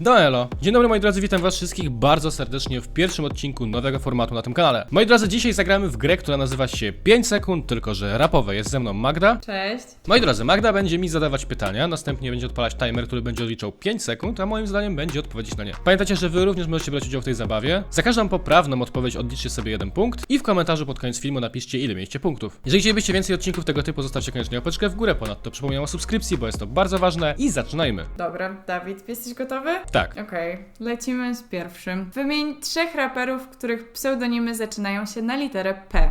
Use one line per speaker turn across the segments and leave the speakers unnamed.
Elo. Dzień dobry moi drodzy, witam was wszystkich bardzo serdecznie w pierwszym odcinku nowego formatu na tym kanale. Moi drodzy, dzisiaj zagramy w grę, która nazywa się 5 sekund, tylko że rapowe. Jest ze mną Magda.
Cześć.
Moi drodzy, Magda będzie mi zadawać pytania, następnie będzie odpalać timer, który będzie odliczał 5 sekund, a moim zdaniem będzie odpowiedzieć na nie. Pamiętajcie, że wy również możecie brać udział w tej zabawie. Za każdą poprawną odpowiedź odliczcie sobie jeden punkt i w komentarzu pod koniec filmu napiszcie ile mieliście punktów. Jeżeli chcielibyście więcej odcinków tego typu, zostawcie koniecznie łapeczkę w górę, ponadto przypominam o subskrypcji, bo jest to bardzo ważne i zaczynajmy.
Dobra, Dawid, jesteś gotowy?
Tak.
Okej, lecimy z pierwszym. Wymień trzech raperów, których pseudonimy zaczynają się na literę P.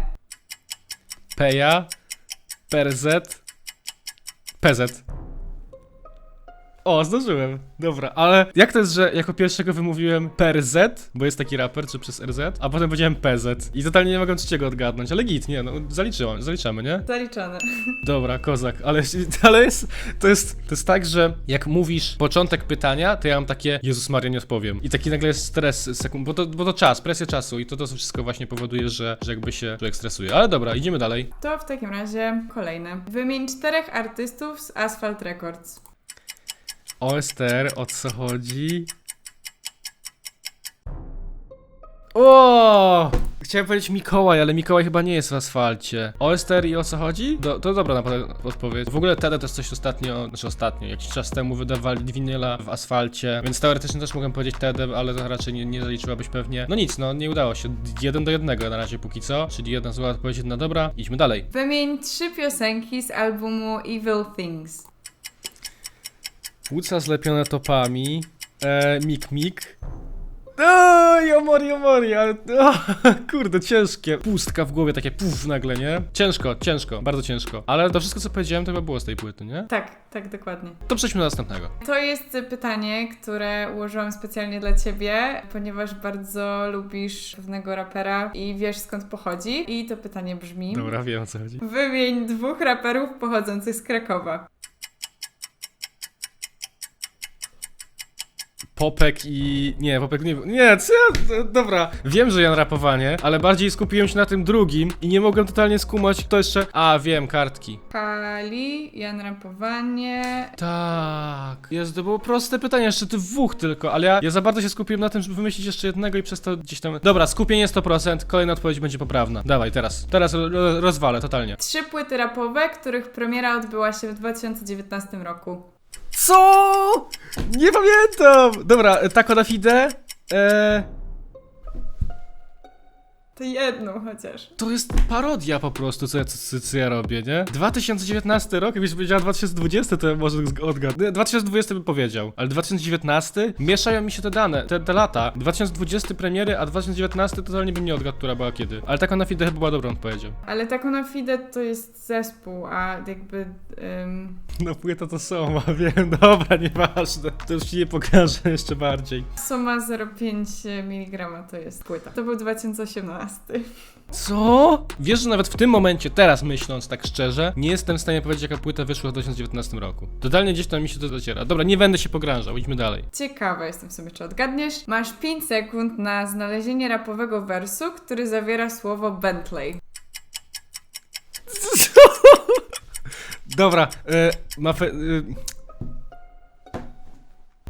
Peja, PRZ, PZ. O, zdążyłem. Dobra, ale jak to jest, że jako pierwszego wymówiłem PRZ, bo jest taki raper, czy przez RZ, a potem powiedziałem PZ i totalnie nie mogłem trzeciego odgadnąć, ale git, nie, no zaliczyłam, zaliczamy, nie?
Zaliczone.
Dobra, kozak, ale, ale jest, to jest, to jest tak, że jak mówisz początek pytania, to ja mam takie, Jezus Maria, nie odpowiem. I taki nagle jest stres sekund, bo to, bo to czas, presja czasu i to, to wszystko właśnie powoduje, że, że jakby się człowiek stresuje. Ale dobra, idziemy dalej.
To w takim razie kolejny. Wymień czterech artystów z Asphalt Records.
OSTR, o co chodzi? O! Chciałem powiedzieć Mikołaj, ale Mikołaj chyba nie jest w asfalcie. OSTR i o co chodzi? Do, to dobra odpowiedź. W ogóle TD to jest coś ostatnio, znaczy ostatnio, jakiś czas temu wydawali winyla w asfalcie, więc teoretycznie też mogłem powiedzieć TD, ale to raczej nie, nie zaliczyłabyś pewnie. No nic, no nie udało się. Jeden do jednego na razie póki co, czyli jedna zła odpowiedź, jedna dobra. Idźmy dalej.
Wymień trzy piosenki z albumu Evil Things.
Płuca zlepione topami. E, mik mik. O, jomori, jomori, ale o, kurde, ciężkie. Pustka w głowie, takie puf nagle, nie? Ciężko, ciężko, bardzo ciężko. Ale to wszystko, co powiedziałem, to chyba było z tej płyty, nie?
Tak, tak, dokładnie.
To przejdźmy do następnego.
To jest pytanie, które ułożyłam specjalnie dla ciebie, ponieważ bardzo lubisz pewnego rapera i wiesz skąd pochodzi. I to pytanie brzmi:
Dobra, wiem o co chodzi.
Wymień dwóch raperów pochodzących z Krakowa.
Popek i... Nie, Popek nie... Nie, co ja... Dobra, wiem, że Jan rapowanie, ale bardziej skupiłem się na tym drugim i nie mogłem totalnie skumać, kto jeszcze... A, wiem, kartki.
Kali, Jan Rapowanie.
Tak. Jest, to było proste pytanie, jeszcze ty dwóch tylko, ale ja, ja za bardzo się skupiłem na tym, żeby wymyślić jeszcze jednego i przez to gdzieś tam... Dobra, skupienie 100%, kolejna odpowiedź będzie poprawna. Dawaj, teraz. Teraz ro, ro, rozwalę, totalnie.
Trzy płyty rapowe, których premiera odbyła się w 2019 roku.
Co? Nie pamiętam! Dobra, e, Taco na Fide. Eee,
To jedną chociaż.
to jest parodia po prostu, co ja, co, co ja robię, nie? 2019 rok, jakbyś powiedziała 2020, to ja może odgadnę. 2020 bym powiedział, ale 2019? Mieszają mi się te dane, te, te lata. 2020 premiery, a 2019 totalnie bym nie odgadł, która była kiedy. Ale Taco na Fide chyba była dobrą odpowiedzią.
Ale tak na Fide to jest zespół, a jakby. ym,
No płyta to są, a wiem, dobra, nieważne. To już ci nie pokażę jeszcze bardziej.
Soma 0,5 mg to jest płyta. To był 2018.
Co? Wiesz, że nawet w tym momencie, teraz myśląc tak szczerze, nie jestem w stanie powiedzieć, jaka płyta wyszła w 2019 roku. Totalnie gdzieś tam mi się to zaciera. Dobra, nie będę się pogrążał, idźmy dalej.
Ciekawa jestem sobie, czy odgadniesz. Masz 5 sekund na znalezienie rapowego wersu, który zawiera słowo Bentley.
Dobra, e, mafe... E,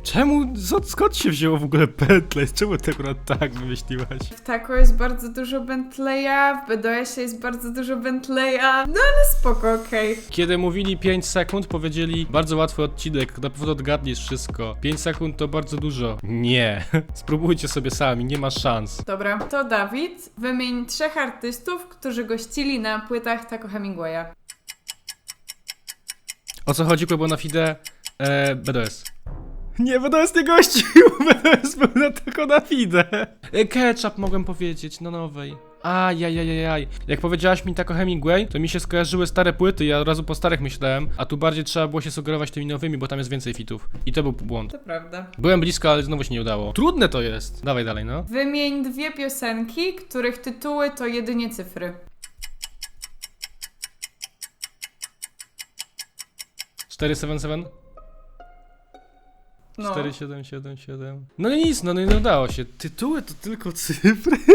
czemu, skąd się wzięło w ogóle Bentley? Czemu ty akurat tak wymyśliłaś?
W Taco jest bardzo dużo Bentleya, w BDS jest bardzo dużo Bentleya. No ale spoko, okej.
Kiedy mówili 5 sekund, powiedzieli bardzo łatwy odcinek, na pewno odgadniesz wszystko. 5 sekund to bardzo dużo. Nie. Spróbujcie sobie sami, nie ma szans.
Dobra, to Dawid. Wymień trzech artystów, którzy gościli na płytach Taco Hemingwaya.
O co chodzi, było na Fide? E, BDS. Nie, BDS nie gościł! BDS był na tylko na Fide. E, ketchup mogłem powiedzieć, na nowej. Ajajajajaj. Jak powiedziałaś mi tak o Hemingway, to mi się skojarzyły stare płyty, ja od razu po starych myślałem, a tu bardziej trzeba było się sugerować tymi nowymi, bo tam jest więcej fitów. I to był błąd.
To prawda.
Byłem blisko, ale znowu się nie udało. Trudne to jest. Dawaj dalej, no.
Wymień dwie piosenki, których tytuły to jedynie cyfry.
477?
No.
4777. No nic, no nie udało się. Tytuły to tylko cyfry.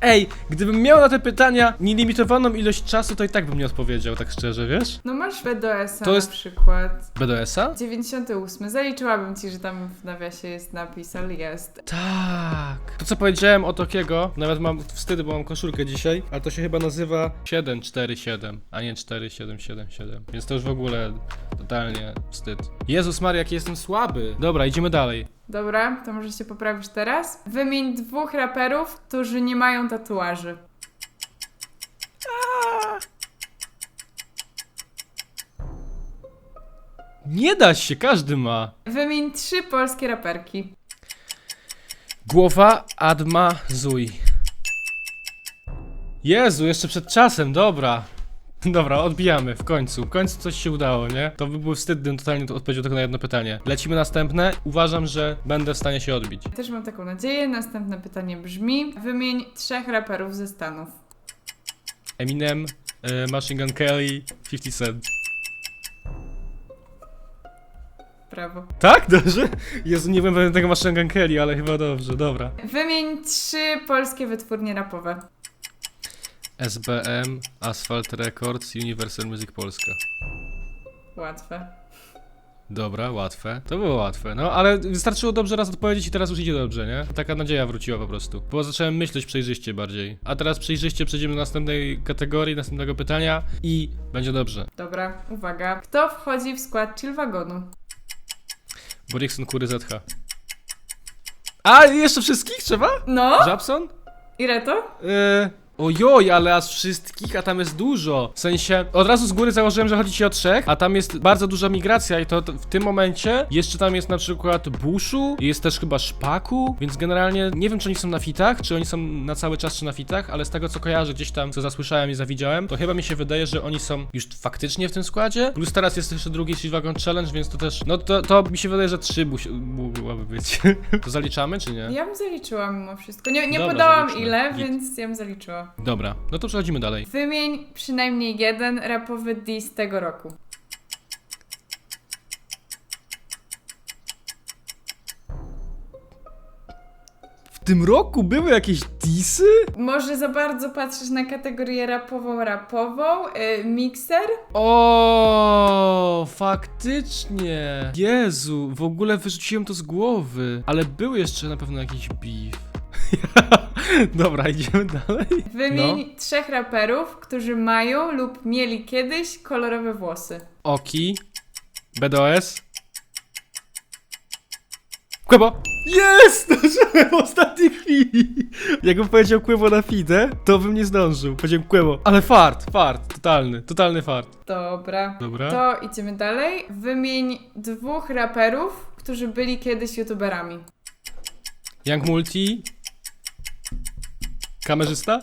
Ej, gdybym miał na te pytania nielimitowaną ilość czasu, to i tak bym nie odpowiedział, tak szczerze, wiesz?
No masz BDS-a
To jest-
na przykład.
BDS-a?
98. Zaliczyłabym ci, że tam w nawiasie jest napis, ale jest.
Tak. To co powiedziałem o Tokiego, nawet mam wstyd, bo mam koszulkę dzisiaj, ale to się chyba nazywa 747, a nie 4777. Więc to już w ogóle totalnie wstyd. Jezus Maria, jaki jestem słaby. Dobra, idziemy dalej.
Dobra, to może się poprawisz teraz. Wymień dwóch raperów, którzy nie mają tatuaży.
Nie da się, każdy ma.
Wymień trzy polskie raperki.
Głowa Adma Zuj. Jezu, jeszcze przed czasem, dobra. Dobra, odbijamy, w końcu. W końcu coś się udało, nie? To by był wstyd, gdybym totalnie odpowiedział tylko na jedno pytanie. Lecimy następne. Uważam, że będę w stanie się odbić.
Też mam taką nadzieję. Następne pytanie brzmi: Wymień trzech raperów ze Stanów.
Eminem, e, Machine Gun Kelly, 50 Cent.
Brawo.
Tak? Dobrze? Jezu, nie wiem tego Machine Gun Kelly, ale chyba dobrze, dobra.
Wymień trzy polskie wytwórnie rapowe.
SBM, Asphalt Records, Universal Music Polska.
Łatwe.
Dobra, łatwe. To było łatwe. No, ale wystarczyło dobrze raz odpowiedzieć i teraz już idzie dobrze, nie? Taka nadzieja wróciła po prostu. Bo zacząłem myśleć przejrzyście bardziej. A teraz przejrzyście przejdziemy do następnej kategorii, następnego pytania i będzie dobrze.
Dobra, uwaga. Kto wchodzi w skład chill wagonu?
Borikson, Kury, ZH. A, jeszcze wszystkich trzeba?
No?
Żabson?
Ile to?
Yy... Ojoj, ale aż wszystkich, a tam jest dużo. W sensie, od razu z góry założyłem, że chodzi ci o trzech, a tam jest bardzo duża migracja i to, w tym momencie jeszcze tam jest na przykład Bushu, jest też chyba Szpaku, więc generalnie nie wiem, czy oni są na fitach, czy oni są na cały czas, czy na fitach, ale z tego co kojarzę gdzieś tam, co zasłyszałem i zawidziałem, to chyba mi się wydaje, że oni są już faktycznie w tym składzie. Plus teraz jest jeszcze drugi Shield Wagon Challenge, więc to też, no to, to mi się wydaje, że trzy mogłaby być. to zaliczamy, czy nie?
Ja bym zaliczyła mimo wszystko. Nie, nie
Dobra,
podałam
zaliczmy.
ile,
Git.
więc ja bym zaliczyła.
Dobra, no to przechodzimy dalej.
Wymień przynajmniej jeden rapowy diss tego roku.
W tym roku były jakieś disy?
Może za bardzo patrzysz na kategorię rapową, rapową. Yy, mikser?
O, faktycznie. Jezu, w ogóle wyrzuciłem to z głowy. Ale był jeszcze na pewno jakiś beef. Dobra, idziemy dalej.
Wymień
No.
trzech raperów, którzy mają lub mieli kiedyś kolorowe włosy.
Oki, BDOS. Kłebo! Jest! Zdążyłem w ostatniej chwili! Jakbym powiedział Kłebo na fidę, to bym nie zdążył. Powiedziałem Kłebo. Ale fart, fart, totalny, totalny fart.
Dobra.
Dobra.
To idziemy dalej. Wymień dwóch raperów, którzy byli kiedyś youtuberami.
Young Multi. Kamerzysta?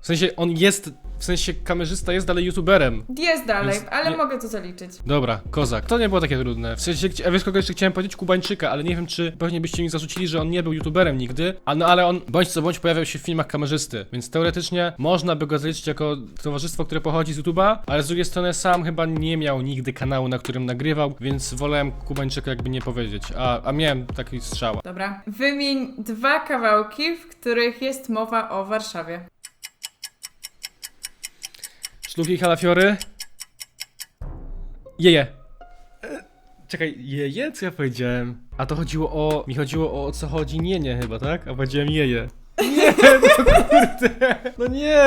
W sensie on jest. W sensie kamerzysta jest dalej youtuberem.
Jest dalej,
Więc
ale
nie-
mogę to zaliczyć.
Dobra, kozak. To nie było takie trudne. W sensie, chci- a wiesz kogo jeszcze chciałem powiedzieć? Kubańczyka, ale nie wiem czy pewnie byście mi zarzucili, że on nie był youtuberem nigdy. A no ale on bądź co bądź pojawiał się w filmach kamerzysty. Więc teoretycznie można by go zaliczyć jako towarzystwo, które pochodzi z YouTube'a, ale z drugiej strony sam chyba nie miał nigdy kanału, na którym nagrywał, więc wolałem Kubańczyka jakby nie powiedzieć. A, a miałem taki strzał.
Dobra. Wymień dwa kawałki, w których jest mowa o Warszawie.
Szluki kalafiory. Jeje. E, Czekaj, jeje? Co ja powiedziałem? A to chodziło o... Mi chodziło o co chodzi nie, nie chyba, tak? A powiedziałem jeje. Nie, no kurde. No nie.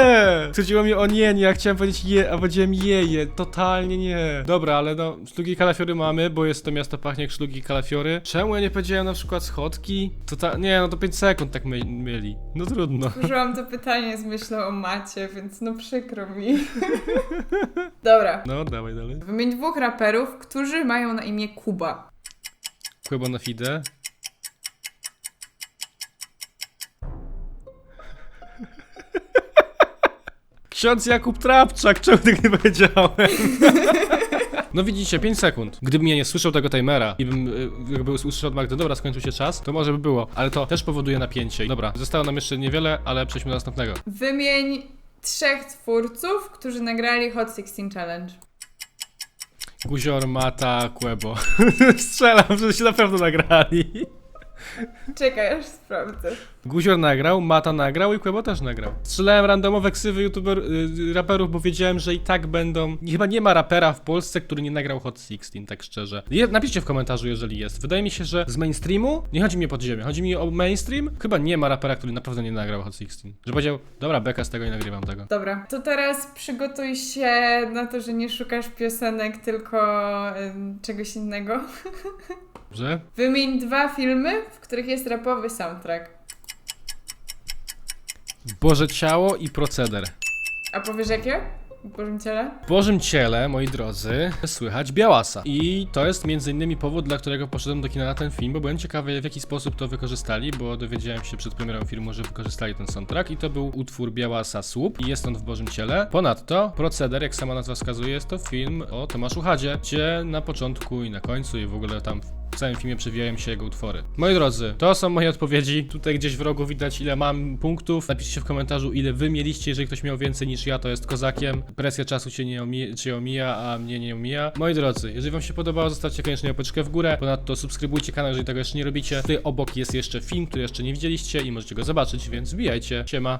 Chodziło mi o nie, nie, ja chciałem powiedzieć je, a powiedziałem jeje. Totalnie nie. Dobra, ale no, szlugi kalafiory mamy, bo jest to miasto pachnie jak szlugi kalafiory. Czemu ja nie powiedziałem na przykład schodki? To ta... Nie, no to 5 sekund tak my, mieli. No trudno.
Użyłam to pytanie z myślą o macie, więc no przykro mi. Dobra.
No, dawaj dalej.
Wymień dwóch raperów, którzy mają na imię Kuba.
Kłębo na fide. Ksiądz Jakub Trapczak, czemu tak nie powiedziałem? No widzicie, 5 sekund. Gdybym ja nie słyszał tego timera i bym y, jakby usłyszał od Magdy, dobra, skończył się czas, to może by było, ale to też powoduje napięcie. Dobra, zostało nam jeszcze niewiele, ale przejdźmy do następnego.
Wymień trzech twórców, którzy nagrali Hot 16 Challenge.
Guzior, Mata, Kłebo. Strzelam, że się na pewno nagrali.
Czekaj, aż sprawdzę.
Guzior nagrał, Mata nagrał i Quebo też nagrał. Strzelałem randomowe ksywy youtuber, y, raperów, bo wiedziałem, że i tak będą... Chyba nie ma rapera w Polsce, który nie nagrał Hot 16, tak szczerze. Je, napiszcie w komentarzu, jeżeli jest. Wydaje mi się, że z mainstreamu, nie chodzi mi o podziemie, chodzi mi o mainstream, chyba nie ma rapera, który naprawdę nie nagrał Hot 16. Że powiedział, dobra, beka z tego i nagrywam tego.
Dobra, to teraz przygotuj się na to, że nie szukasz piosenek, tylko czegoś innego.
Że?
Wymień dwa filmy, w których jest rapowy soundtrack.
Boże Ciało i Proceder.
A powiesz jakie? W Bożym ciele?
W Bożym Ciele, moi drodzy, słychać Białasa. I to jest między innymi powód, dla którego poszedłem do kina na ten film, bo byłem ciekawy, w jaki sposób to wykorzystali, bo dowiedziałem się przed premierą filmu, że wykorzystali ten soundtrack i to był utwór Białasa Słup i jest on w Bożym Ciele. Ponadto, Proceder, jak sama nazwa wskazuje, jest to film o Tomaszu Hadzie, gdzie na początku i na końcu i w ogóle tam w całym filmie przewijają się jego utwory. Moi drodzy, to są moje odpowiedzi. Tutaj gdzieś w rogu widać ile mam punktów. Napiszcie w komentarzu ile wy mieliście, jeżeli ktoś miał więcej niż ja, to jest kozakiem. Presja czasu cię nie omija, omija, a mnie nie omija. Moi drodzy, jeżeli wam się podobało, zostawcie koniecznie łapeczkę w górę. Ponadto subskrybujcie kanał, jeżeli tego jeszcze nie robicie. Tutaj obok jest jeszcze film, który jeszcze nie widzieliście i możecie go zobaczyć, więc wbijajcie. Siema.